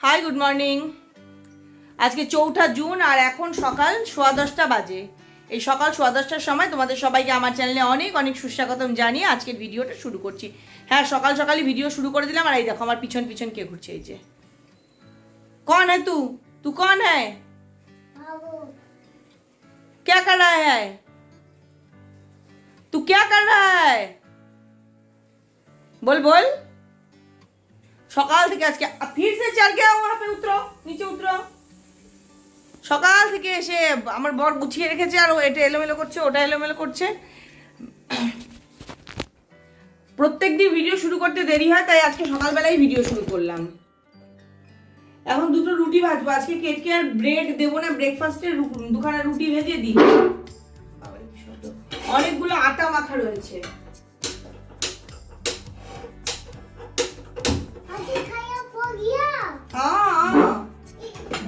High good morning আজকে চৌঠা June আর এখন সকাল সোয়া দশটা বাজে এই সকাল সোয়া দশটার সময় তোমাদের সবাইকে আমার চ্যানেলে অনেক অনেক সুস্বাগতম জানিয়ে আজকের ভিডিওটা শুরু করছি হ্যাঁ সকাল সকালই ভিডিও শুরু করে দিলাম আর এই দেখো আমার পিছন পিছন কে ঘুরছে এই যে কন হ্যাঁ তু তু কন হ্যাঁ क्या कर रहा है तू क्या कर रहा है बोल बोल সকাল থেকে আজকে ফির সে চার উতরো নিচে উতরো সকাল থেকে এসে আমার বর গুছিয়ে রেখেছে আর ও এটা এলোমেলো করছে, ওটা এলোমেলো করছে। প্রত্যেকদিন ভিডিও শুরু করতে দেরি হয়, তাই আজকে সকালবেলায় ভিডিও শুরু করলাম। এখন দুটো রুটি ভাজবো, আজকে কেটকে আর ব্রেড দেবো না ব্রেকফাস্টের দুখানা রুটি ভেজে দিই। অনেকগুলো আটা মাখা রয়েছে।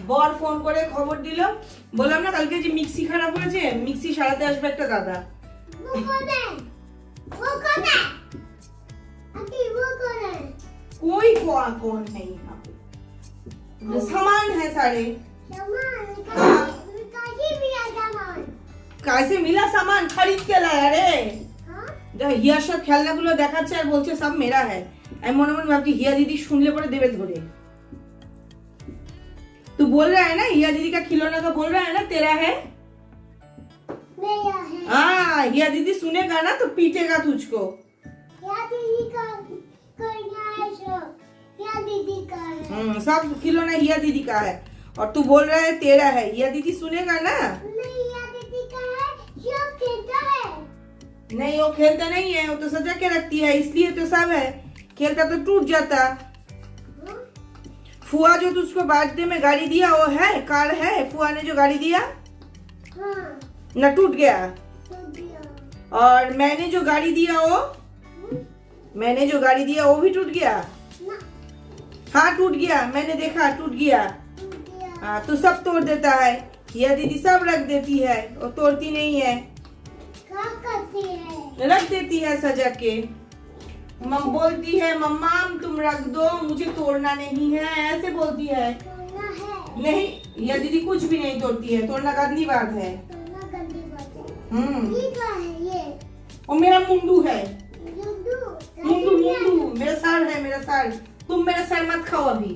বর ফোন করে খবর দিল বললাম না কালকে যে মিক্সি খারাপ হয়েছে মিক্সি সারাতে আসবে একটা দাদা कोई कौन कौन नहीं यहाँ पे सामान है सारे कैसे मिला सामान खरीद के लाया रे হিয়ার সব খেলনাগুলো দেখাচ্ছে আর বলছে সব মেরা হ্যায় আমি মনে মনে ভাবছি হিয়া দিদি শুনলে পরে দেবে ধরে तू बोल रहा है ना हिया दीदी का खिलौना का बोल रहा है ना तेरा है हाँ हिया दीदी सुनेगा ना तो पीटेगा तुझको हम्म, सब खिलौना हिया दीदी का है और तू बोल रहा है तेरा है हिया दीदी सुनेगा ना नहीं वो खेलता नहीं है वो तो सजा के रखती है इसलिए तो सब है खेलता तो टूट जाता। फुआ जो तुझको बर्थडे में गाड़ी दिया वो है कार है फुआ ने जो गाड़ी दिया हाँ। ना टूट गया। और मैंने जो गाड़ी दिया वो मैंने जो गाड़ी दिया वो भी टूट गया? हाँ टूट गया। मैंने देखा टूट गया। हाँ तू सब तोड़ देता है। हिया दीदी सब रख देती है और तोड़ती नहीं है? रख देती है सजा के। मम बोलती है मम्मा तुम रख दो मुझे तोड़ना नहीं है ऐसे बोलती है नहीं हिया दीदी कुछ भी नहीं तोड़ती है तोड़ना गंदी बात है हम्म वो मेरा मुंडू है मुंडू मुंडू मेरा सर है मेरा सर तुम मेरा सर मत खाओ अभी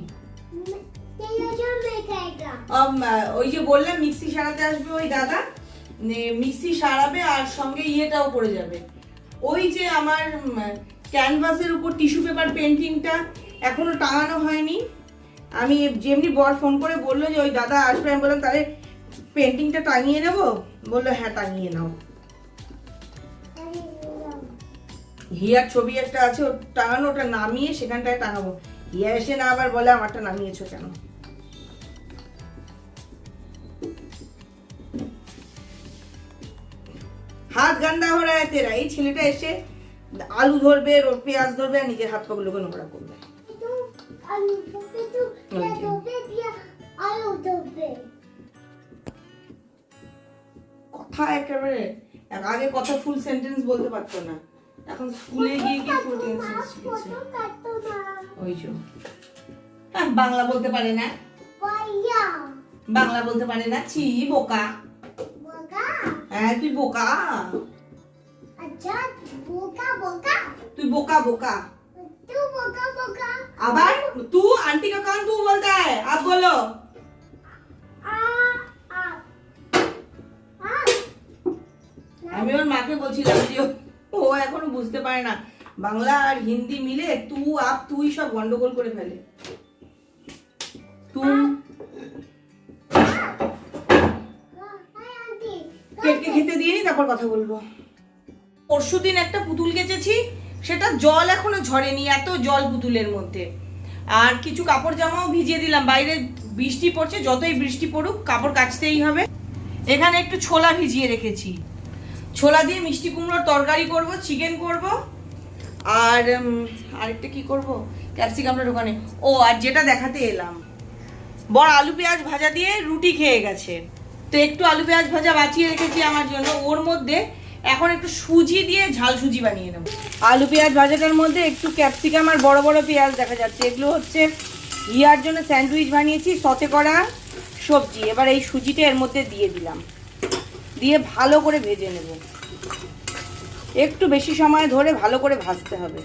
আম, ওই যে বললাম মিক্সি সারাতে আসবে ওই দাদা নে, মিক্সি সারাবে আর সঙ্গে ইয়েটাও করে যাবে ওই যে আমার ক্যানভাসের উপর টিস্যু পেপার পেন্টিংটা এখনও টাঙানো হয়নি। আমি যেমনি বর ফোন করে বলল যে, ওই দাদা আসবে। আমি বললাম, তাহলে পেন্টিংটা টাঙিয়ে নেব? বলল হ্যাঁ টাঙিয়ে নাও। হিয়ার ছবি একটা আছে টাঙানো, ওটা নামিয়ে সেখানটায় টাঙাবো। হিয়া এসে না আবার বলে, আমারটা নামিয়েছো কেন? হাত গান্দা হো এতেরা তেরা এই ছেলেটা এসে আলু ধরবে পেঁয়াজ ধরবে আর নিজের হাত পাগুলোকে নোংরা করবে। কথা একেবারে আগে কথা ফুল সেন্টেন্স বলতে পারতো না। এখন স্কুলে গিয়ে কি ফুল সেন্টেন্স ওই বাংলা বলতে পারে না। বাংলা বলতে পারে না ছি বোকা? হ্যাঁ তুই বোকা। তুই বোকা বোকা। আবার তু আন্টি কা কান তু বলতে আপ বলো। আমি ওর মাকে বলছিলাম যে ও এখনও বুঝতে পারে না। বাংলা আর হিন্দি মিলে তু আপ তুই সব গন্ডগোল করে ফেলে। তুই খেতে দিয়ে তারপর কথা বলব। পরশু দিন একটা পুতুল কেচেছি, সেটা জল এখনও ঝরেনি, এত জল পুতুলের মধ্যে। আর কিছু কাপড় জামাও ভিজিয়ে দিলাম, বাইরে বৃষ্টি পড়ছে, যতই বৃষ্টি পড়ুক, কাপড় কাচতেই হবে। এখানে একটু ছোলা ভিজিয়ে রেখেছি। ছোলা দিয়ে মিষ্টি কুমড়োর তরকারি করব, চিকেন করব, আর আরেকটা কি করব? ক্যাপসিকামটা ওখানে। ও, আর যেটা দেখাতে এলাম। বড় আলু পেঁয়াজ ভাজা দিয়ে রুটি খেয়ে গেছে। তো একটু আলু পেঁয়াজ ভাজা বাঁচিয়ে রেখেছি আমার জন্য। ওর মধ্যে এখন একটু সুজি দিয়ে ঝাল সুজি বানিয়ে নেব। আলু পেঁয়াজ ভাজাটার মধ্যে একটু ক্যাপসিকাম আর বড় বড় পেঁয়াজ দেখা যাচ্ছে। এগুলো হচ্ছে হিয়ার জন্য স্যান্ডউইচ বানিয়েছি, সতে করা সবজি। এবার এই সুজিটা এর মধ্যে দিয়ে দিলাম। দিয়ে ভালো করে ভেজে নেব। একটু বেশি সময় ধরে ভালো করে ভাজতে হবে।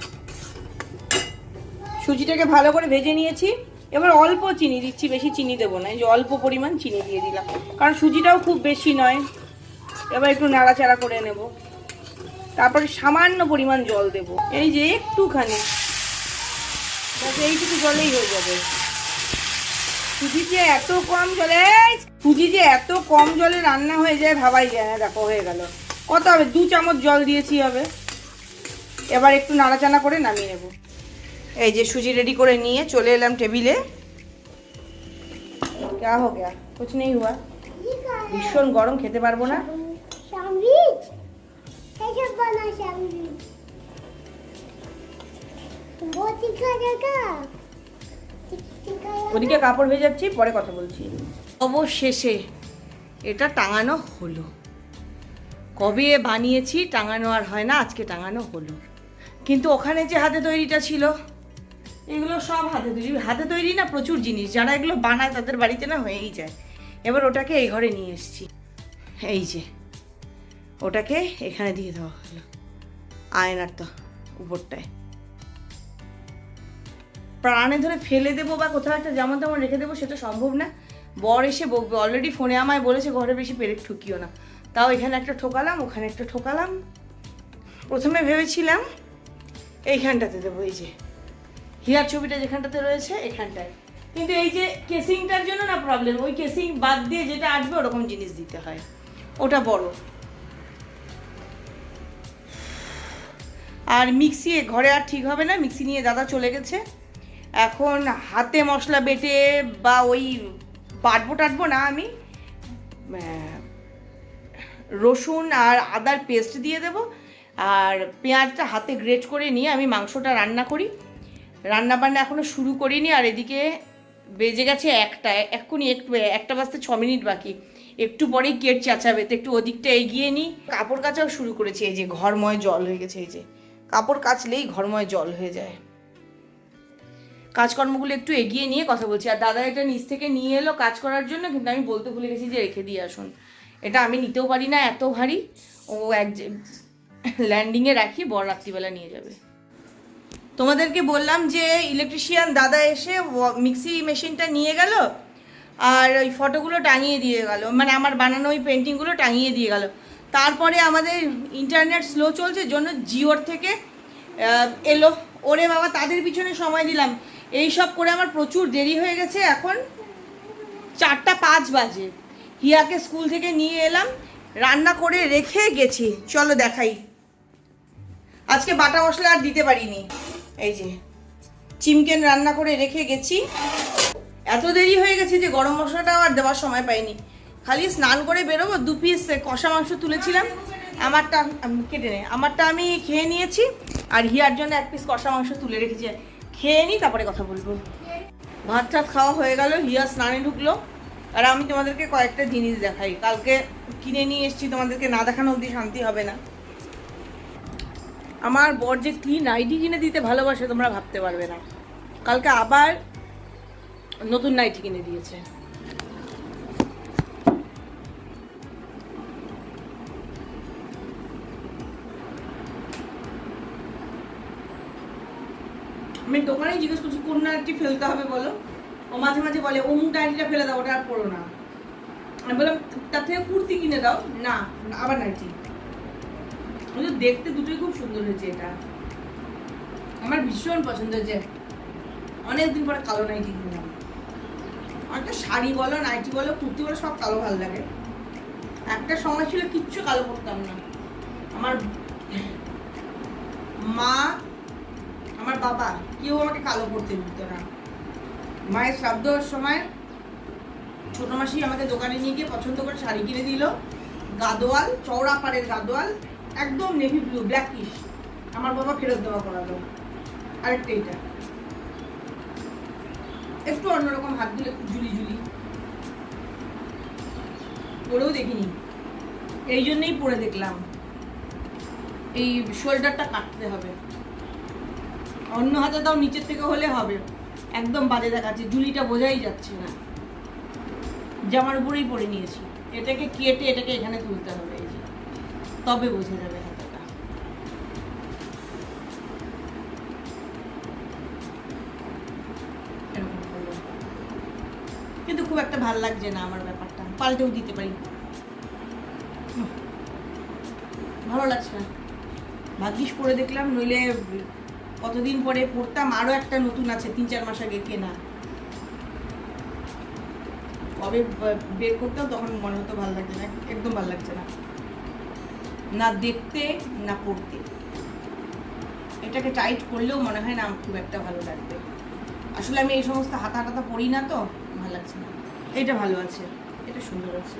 সুজিটাকে ভালো করে ভেজে নিয়েছি। এবার অল্প চিনি দিচ্ছি, বেশি চিনি দেবো না। এই যে অল্প পরিমাণ চিনি দিয়ে দিলাম। কারণ সুজিটাও খুব বেশি নয়। এবার একটু নাড়াচাড়া করে নেব তারপরে সামান্য পরিমাণ জল দেব এই যে একটুখানি ব্যাস এইটুকু জলেই হয়ে যাবে সুজি যে এত কম জলে এই, সুজি যে এত কম জলে রান্না হয়ে যায় ভাবাই যায় না দেখো হয়ে গেল কত হবে দু চামচ জল দিয়েছি হবে এবার একটু নাড়াচাড়া করে নামিয়ে নেব এই যে সুজি রেডি করে নিয়ে চলে এলাম টেবিলে क्या हो गया कुछ नहीं हुआ ये क्या है ভীষণ গরম খেতে পারবো না sandviç. Kaşık bana sandviç. টিকা ওদিকে কাপড় ভেজাচ্ছি পরে কথা বলছি। অবশেষে এটা টাঙানো হলো। কবে বানিয়েছি টাঙানো আর হয় না, আজকে টাঙানো হলো। কিন্তু ওখানে যে হাতে তৈরিটা ছিল, এগুলো সব হাতে তৈরি। হাতে তৈরি না, প্রচুর জিনিস। যারা এগুলো বানায় তাদের বাড়িতে না হয়েই যায়। এবার ওটাকে এই ঘরে নিয়ে এসছি। এই যে ওটাকে এখানে দিয়ে দেওয়া হলো আয়নার তো উপরটায়। প্রাণে ধরে ফেলে দেবো বা কোথাও একটা যেমন তেমন রেখে দেবো সেটা সম্ভব না। বর এসে বকবে। অলরেডি ফোনে আমায় বলেছে, ঘরে বেশি পেরেক ঠুকিও না। তাও এখানে একটা ঠোকালাম, ওখানে একটা ঠোকালাম। প্রথমে ভেবেছিলাম এইখানটাতে দেবো, এই যে। হিয়ার ছবিটা যেখানটাতে রয়েছে, এখানটায়। কিন্তু এই যে কেসিংটার জন্য না প্রবলেম ওই কেসিং বাদ দিয়ে যেটা আসবে ওরকম জিনিস দিতে হয়। ওটা বড়। আর মিক্সি ঘরে আর ঠিক হবে না, মিক্সি নিয়ে দাদা চলে গেছে। এখন হাতে মশলা বেটে বা ওই বাটবো টাটবো না আমি রসুন আর আদার পেস্ট দিয়ে দেব। আর পেঁয়াজটা হাতে গ্রেট করে নিয়ে আমি মাংসটা রান্না করি। রান্না বান্না এখনও শুরু করিনি আর এদিকে বেজে গেছে একটা, এক্ষুনি একটু একটা বাজতে ছ মিনিট বাকি। একটু পরেই গেট চাচাবে, তো একটু ওদিকটা এগিয়ে নিই। কাপড় কাচাও শুরু করেছি, এই যে ঘরময় জল হয়ে গেছে, এই যে। কাপড় কাচলেই ঘরময় জল হয়ে যায়। কাজকর্মগুলো একটু এগিয়ে নিয়ে কথা বলছি। আর দাদা এটা নিচ থেকে নিয়ে এলো কাজ করার জন্য, কিন্তু আমি বলতে ভুলে গেছি যে রেখে দিয়ে আসুন। এটা আমি নিতেও পারি না, এত ভারী। ও এক ল্যান্ডিংয়ে রাখি, বর রাত্রিবেলা নিয়ে যাবে। তোমাদেরকে বললাম যে ইলেকট্রিশিয়ান দাদা এসে মিক্সি মেশিনটা নিয়ে গেল, আর ওই ফটোগুলো টাঙিয়ে দিয়ে গেল। মানে আমার বানানো ওই পেন্টিংগুলো টাঙিয়ে দিয়ে গেল। তারপরে আমাদের ইন্টারনেট স্লো চলছে, জন্য জিওর থেকে এলো। ওরে বাবা, তাদের পিছনে সময় দিলাম। এই সব করে আমার প্রচুর দেরি হয়ে গেছে। এখন চারটা পাঁচ বাজে। হিয়াকে স্কুল থেকে নিয়ে এলাম। রান্না করে রেখে গেছি। চলো দেখাই। আজকে বাটা মশলা আর দিতে পারিনি। এই যে, চিমকেন রান্না করে রেখে গেছি। এত দেরি হয়ে গেছে যে গরম মশলাটাও আর দেওয়ার সময় পাইনি। খালি স্নান করে বেরোবো, দু পিস কষা মাংস তুলেছিলাম। আমারটা কেটে নে, আমারটা আমি খেয়ে নিয়েছি, আর হিয়ার জন্য এক পিস কষা মাংস তুলে রেখেছি। খেয়ে নিই, তারপরে কথা বলব। ভাত টাত খাওয়া হয়ে গেল, হিয়া স্নানে ঢুকলো। আর আমি তোমাদেরকে কয়েকটা জিনিস দেখাই। কালকে কিনে নিয়ে এসেছি, তোমাদেরকে না দেখানো অবধি শান্তি হবে না। আমার বর যে কি নাইটি কিনে দিতে ভালোবাসে, তোমরা ভাবতে পারবে না। কালকে আবার নতুন নাইটি কিনে দিয়েছে। আমি দোকানে জিজ্ঞেস করছি, কোন নাইটি ফেলতে হবে বলো? ও মাঝে মাঝে বলে, অমুক নাইটিটা ফেলে দাও, ওটা আর পড়ো না। আমি বললাম, তার থেকে কুর্তি কিনে দাও। না, আবার নাইটি দেখতে দুটোই খুব সুন্দর হয়েছে এটা। আমার ভীষণ পছন্দ হয়েছে। অনেকদিন পরে কালো নাইটি কিনলাম। অনেকটা শাড়ি বলো, নাইটি বলো, কুর্তি বলো, সব কালো ভালো লাগে। একটা সময় ছিল কিচ্ছু কালো পরতাম না। আমার মা আমার বাবা, কেউ আমাকে কালো পরতে দিত না। মায়ের শ্রাদ্ধ সময় ছোট মাসি আমাকে দোকানে নিয়ে গিয়ে পছন্দ করে শাড়ি কিনে দিল। গাদোয়াল, চওড়া পাড়ের গাদোয়াল, একদম নেভি ব্লু ব্ল্যাকিশ আমার বাবা ফেরত দেওয়া করালো। আরেকটা এটা। একটু অন্যরকম হাত দিলে জুলি ঝুলি পরেও দেখিনি। এই জন্যই পরে দেখলাম। এই শোল্ডারটা কাটতে হবে। অন্য হাতে তাও নিচের থেকে হলে হবে। একদম বাজে দেখাচ্ছে জুলিটা বোঝাই যাচ্ছে না। জামার উপরেই পরে নিয়েছি। এটাকে কেটে এটাকে এখানে তুলতে হবে এই যে। তবে বোঝা যাবে কিন্তু খুব একটা ভালো লাগছে না আমার ব্যাপারটা। পাল্টেও দিতে পারি। ভালো লাগছে না। ভাগ্যিস পরে দেখলাম, নইলে কতদিন পরে পড়তাম আরও একটা নতুন আছে, তিন চার মাস আগে কেনা। কবে বের করতাম তখন মনে হতো ভালো লাগছে না, একদম ভালো লাগছে না। না দেখতে, না পড়তে। এটাকে টাইট করলেও মনে হয় না খুব একটা ভালো লাগবে। আসলে আমি এই সমস্ত হাতা টাতা পড়ি না তো, ভালো লাগছে না। এটা ভালো আছে, এটা সুন্দর আছে।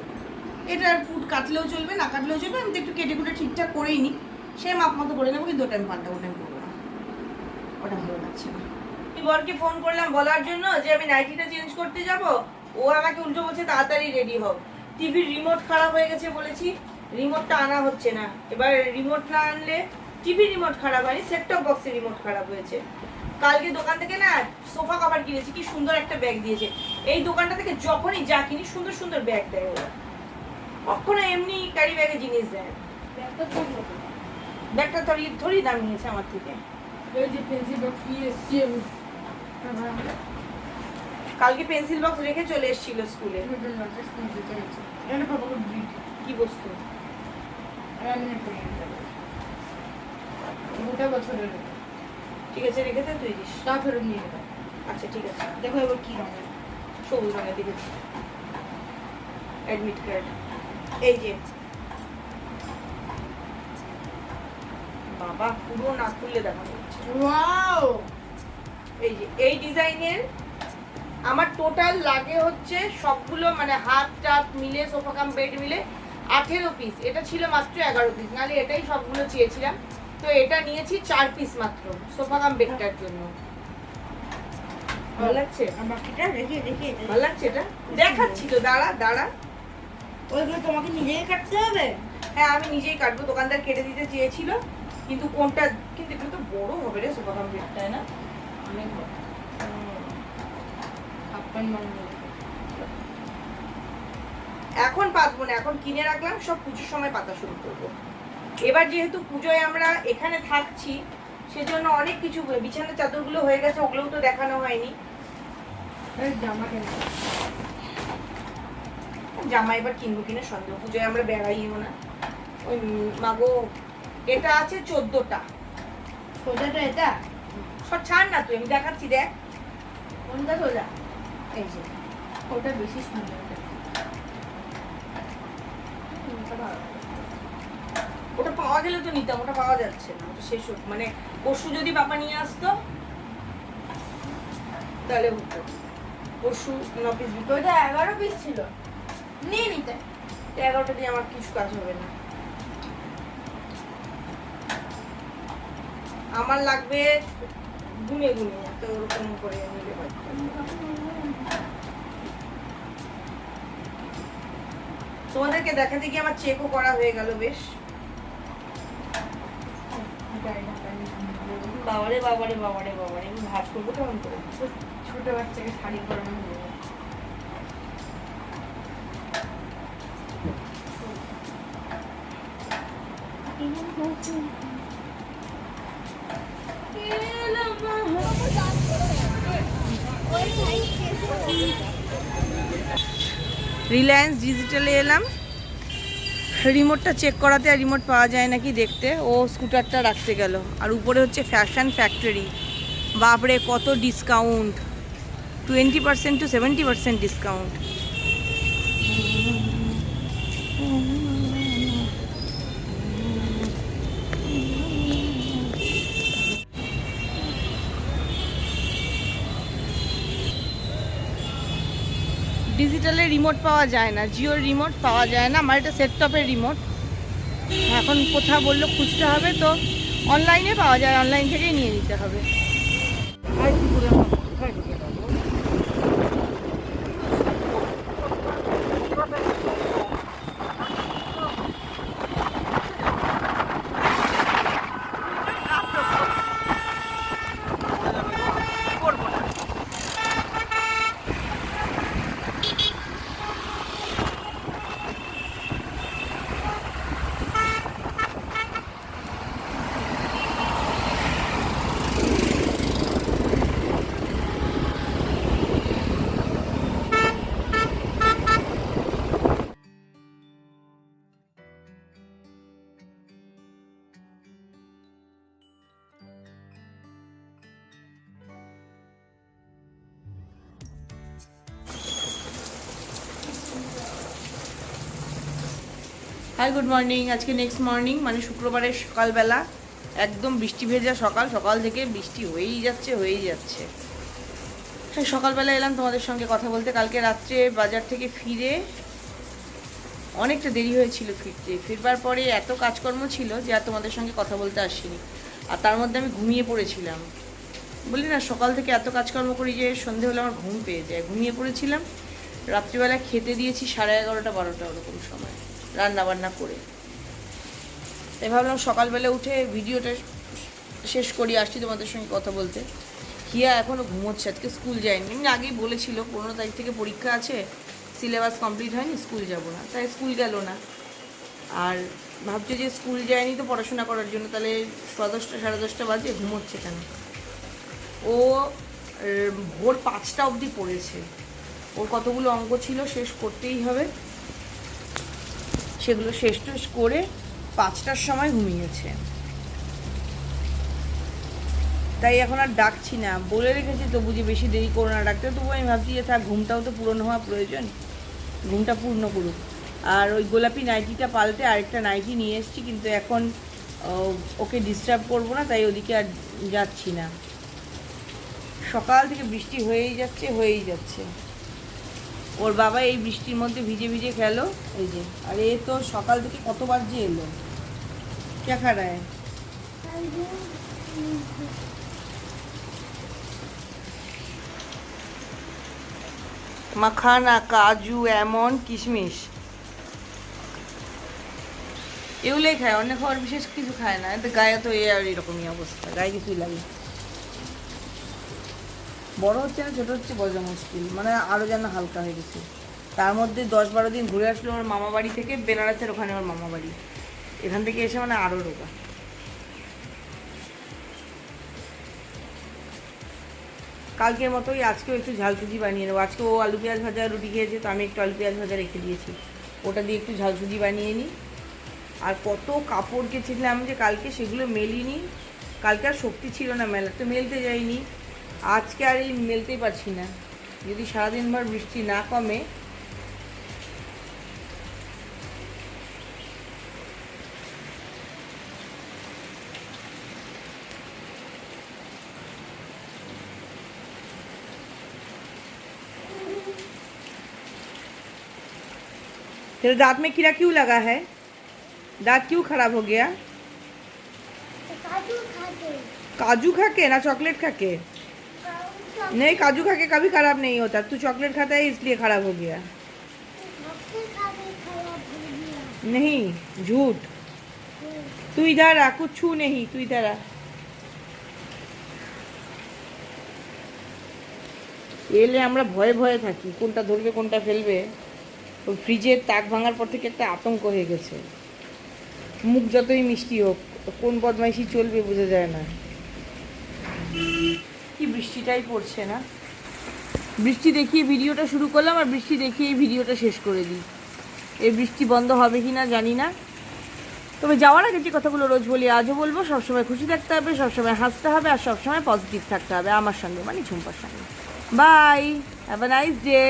এটা ফুট কাটলেও চলবে, না কাটলেও চলবে, আমি তো একটু কেটে কুটে ঠিকঠাক করেই নি সে মাপ মতো করে নেব, কিন্তু ওটা আমি পাল্টা ওটা আমি করব। না ওটা ভালো লাগছে না। আমি বরকে ফোন করলাম বলার জন্য যে আমি নাইটিটা চেঞ্জ করতে যাব। ও আমাকে উল্টো বলছে তাড়াতাড়ি রেডি হোক টিভির রিমোট খারাপ হয়ে গেছে বলেছি রিমোটটা আনা হচ্ছে না। এবার রিমোট না আনলে টিভি রিমোট খারাপ হয়নি সেটটপ বক্সের রিমোট খারাপ হয়েছে। কালকে দোকান থেকে না সোফা কভার কিনেছি কি সুন্দর একটা ব্যাগ দিয়েছে। এই দোকানটা থেকে যখনই যা কিনি সুন্দর সুন্দর ব্যাগ দেয় ওরা। কখনো এমনি ক্যারি ব্যাগে জিনিস দেয় ব্যাগটা তো ব্যাগটা থরি থরি দাম নিয়েছে আমার থেকে। ওই যে পেন্সিল বক্স নিয়ে এসছি আমি কালকে পেন্সিল বক্স রেখে চলে এসেছিল স্কুলে কি বস্তু? গোটা বছরের ঠিক আছে রেখে দে তুই দিস। তা ফেরত নিয়ে নেবে। আচ্ছা ঠিক আছে। দেখো এবার কি রঙের সবুজ রঙের দিকে। অ্যাডমিট কার্ড এই যে বাবা পুরো না খুললে ওয়াও! এই যে এই ডিজাইনের আমার টোটাল লাগে হচ্ছে সবগুলো মানে হাত টাত মিলে সোফা কাম বেড মিলে আঠেরো পিস এটা ছিল মাত্র এগারো পিস নাহলে এটাই সবগুলো চেয়েছিলাম। তো এটা নিয়েছি চার পিস মাত্র সোফা কাম বেডটার জন্য। ভালো লাগছে? ভালো লাগছে এটা? দেখাচ্ছি তো দাঁড়া দাঁড়া। ওইগুলো তোমাকে নিজেই কাটতে হবে? হ্যাঁ আমি নিজেই কাটবো দোকানদার কেটে দিতে চেয়েছিল। কিন্তু কোনটা কিন্তু এটা তো বড় হবে রে সোফা কাম বেডটা না? অনেক বড় এখন পাতবো না এখন কিনে রাখলাম সব পুজোর সময় পাতা শুরু করব। এবার যেহেতু পুজোয় আমরা এখানে থাকছি সেজন্য অনেক কিছু বিছানার চাদরগুলো হয়ে গেছে ওগুলোও তো দেখানো হয়নি। জামা কেন? জামা এবার কিনবো কিনা সন্দেহ পুজোয় আমরা বেড়াইও না। ওই মাগো এটা আছে চোদ্দটা। সোজাটা এটা? সব ছাড় না তুই আমি দেখাচ্ছি দেখ। কোনটা সোজা? এই যে ওটা বেশি সুন্দর ওটা পাওয়া গেলে তো নিতাম ওটা পাওয়া যাচ্ছে না ওটা শেষ হোক। মানে পরশু যদি বাবা নিয়ে আসতো তাহলে হতো। পরশু ন পিস বিক্রি ওটা এগারো পিস ছিল। নিয়ে নিতে। এগারোটা দিয়ে আমার কিছু কাজ হবে না। আমার লাগবে গুনে গুনে তো ওরকম করে নিলে। তোমাদেরকে দেখাতে গিয়ে আমার চেকও করা হয়ে গেল বেশ বাবারে বাবারে বাবারে বাবারে আমি ভাজ করব কেমন করে ছোট বাচ্চাকে শাড়ি পরানো হয়ে গেছে। রিলায়েন্স ডিজিটালে এলাম। রিমোটটা চেক করাতে আর রিমোট পাওয়া যায় নাকি দেখতে। ও স্কুটারটা রাখতে গেল। আর উপরে হচ্ছে ফ্যাশন ফ্যাক্টরি বাপরে, কত discount twenty percent to seventy percent discount ডিজিটালে remote পাওয়া যায় না জিওর রিমোট পাওয়া যায় না আমার এটা সেট টপের রিমোট। এখন কোথাও বলল খুঁজতে হবে তো, অনলাইনে পাওয়া যায়, অনলাইন থেকেই নিয়ে নিতে হবে। হাই গুড মর্নিং আজকে নেক্সট মর্নিং মানে শুক্রবারের সকালবেলা, একদম বৃষ্টি ভেজা সকাল সকাল থেকে বৃষ্টি হয়েই যাচ্ছে হয়েই যাচ্ছে। হ্যাঁ সকালবেলা এলাম তোমাদের সঙ্গে কথা বলতে। কালকে রাত্রে বাজার থেকে ফিরে অনেকটা দেরি হয়েছিল ফিরতে। ফিরবার পরে এত কাজকর্ম ছিল যে আর তোমাদের সঙ্গে কথা বলতে আসিনি। আর তার মধ্যে আমি ঘুমিয়ে পড়েছিলাম। বলি না, সকাল থেকে এত কাজকর্ম করি যে সন্ধে হলে আমার ঘুম পেয়ে যায়। ঘুমিয়ে পড়েছিলাম। রাত্রিবেলা খেতে দিয়েছি সাড়ে এগারোটা, বারোটা ওরকম সময়। রান্না বান্না করে। তাই ভাবলাম সকালবেলা উঠে ভিডিওটা শেষ করি, আসছি তোমাদের সঙ্গে কথা বলতে। হিয়া এখনও ঘুমোচ্ছে, আজকে স্কুল যায়নি। এমনি আগেই বলেছিল, পনেরো তারিখ থেকে পরীক্ষা আছে, সিলেবাস কমপ্লিট হয়নি, স্কুল যাব না। তাই স্কুল গেল না। আর ভাবছে যে স্কুল যায়নি তো পড়াশোনা করার জন্য, তাহলে সোয়া দশটা, সাড়ে দশটা বাজে, ঘুমোচ্ছে কেন? ও ভোর পাঁচটা অবধি পড়েছে। ওর কতগুলো অঙ্ক ছিল, শেষ করতেই হবে। সেগুলো শেষ টেষ করে পাঁচটার সময় ঘুমিয়েছে। তাই এখন আর ডাকছি না। বলে রেখেছি তবু যে বেশি দেরি করো না ডাকতে। তবু আমি ভাবছি যে থাক, ঘুমটাও তো পূরণ হওয়া প্রয়োজন। ঘুমটা পূর্ণ করুক। আর ওই গোলাপি নাইটিটা পাল্টে আরেকটা নাইটি নিয়ে এসেছি, কিন্তু এখন ওকে ডিস্টার্ব করব না, তাই ওদিকে আর যাচ্ছি না। সকাল থেকে বৃষ্টি হয়েই যাচ্ছে হয়েই যাচ্ছে। ওর বাবা এই বৃষ্টির মধ্যে ভিজে ভিজে খেলো, এই যে। আর এ তো সকাল থেকে কতবার যে এলো। কে মাখানা, কাজু, এমন কিশমিশ। এগুলোই খায় অনেক খাবার বিশেষ কিছু খায় না। গায়ে তো এ আর এরকমই অবস্থা, গায়ে কিছুই লাগে বড় হচ্ছে না ছোট হচ্ছে বোঝা মুশকিল। মানে আরও যেন হালকা হয়ে গেছে। তার মধ্যে দশ বারো দিন ঘুরে আসলো ওর মামা বাড়ি থেকে, বেনারসের ওখানে ওর মামা বাড়ি। এখান থেকে এসে মানে আরও রোগা। কালকের মতোই আজকেও একটু ঝাল সুজি বানিয়ে নেব। আজকে ও আলু পেঁয়াজ ভাজা, রুটি খেয়েছে, তো আমি একটু আলু পেঁয়াজ ভাজা রেখে দিয়েছি। ওটা দিয়ে একটু ঝাল সুজি বানিয়ে নিই। আর কত কাপড় কেচেছিলাম যে কালকে সেগুলো মেলিনি। কালকে আর শক্তি ছিল না মেলা তো মেলতে যাইনি। আজকে আর এই মেলতেই পারছি না যদি সারাদিনভর বৃষ্টি না কমে तेरे दांत में कीड़ा क्यों लगा है दांत क्यों खराब हो गया काजू खाते काजू खा के ना चॉकलेट खा के काजू नहीं काजू खा के कभी खराब नहीं होता तू चॉकलेट खाता है इसलिए खराब हो गया खाते खाते खराब हो गया नहीं झूठ तू इधर आ कुछ छू नहीं तू इधर आ এলে আমরা ভয়ে ভয়ে থাকি কোনটা ধরবে কোনটা ফেলবে ওই ফ্রিজের তাক ভাঙার পর থেকে একটা আতঙ্ক হয়ে গেছে মুখ যতই মিষ্টি হোক কোন বদমাইশি চলবে বোঝা যায় না কি বৃষ্টিটাই পড়ছে না। বৃষ্টি দেখিয়ে ভিডিওটা শুরু করলাম আর বৃষ্টি দেখিয়ে ভিডিওটা শেষ করে দিই। এই বৃষ্টি বন্ধ হবে কি না জানি না। তবে যাওয়ার আগে যে কথাগুলো রোজ বলি, আজও বলব, সবসময় খুশি থাকতে হবে, সবসময় হাসতে হবে আর সবসময় পজিটিভ থাকতে হবে। আমার সঙ্গে মানে ঝুম্পার সঙ্গে। Bye have a nice day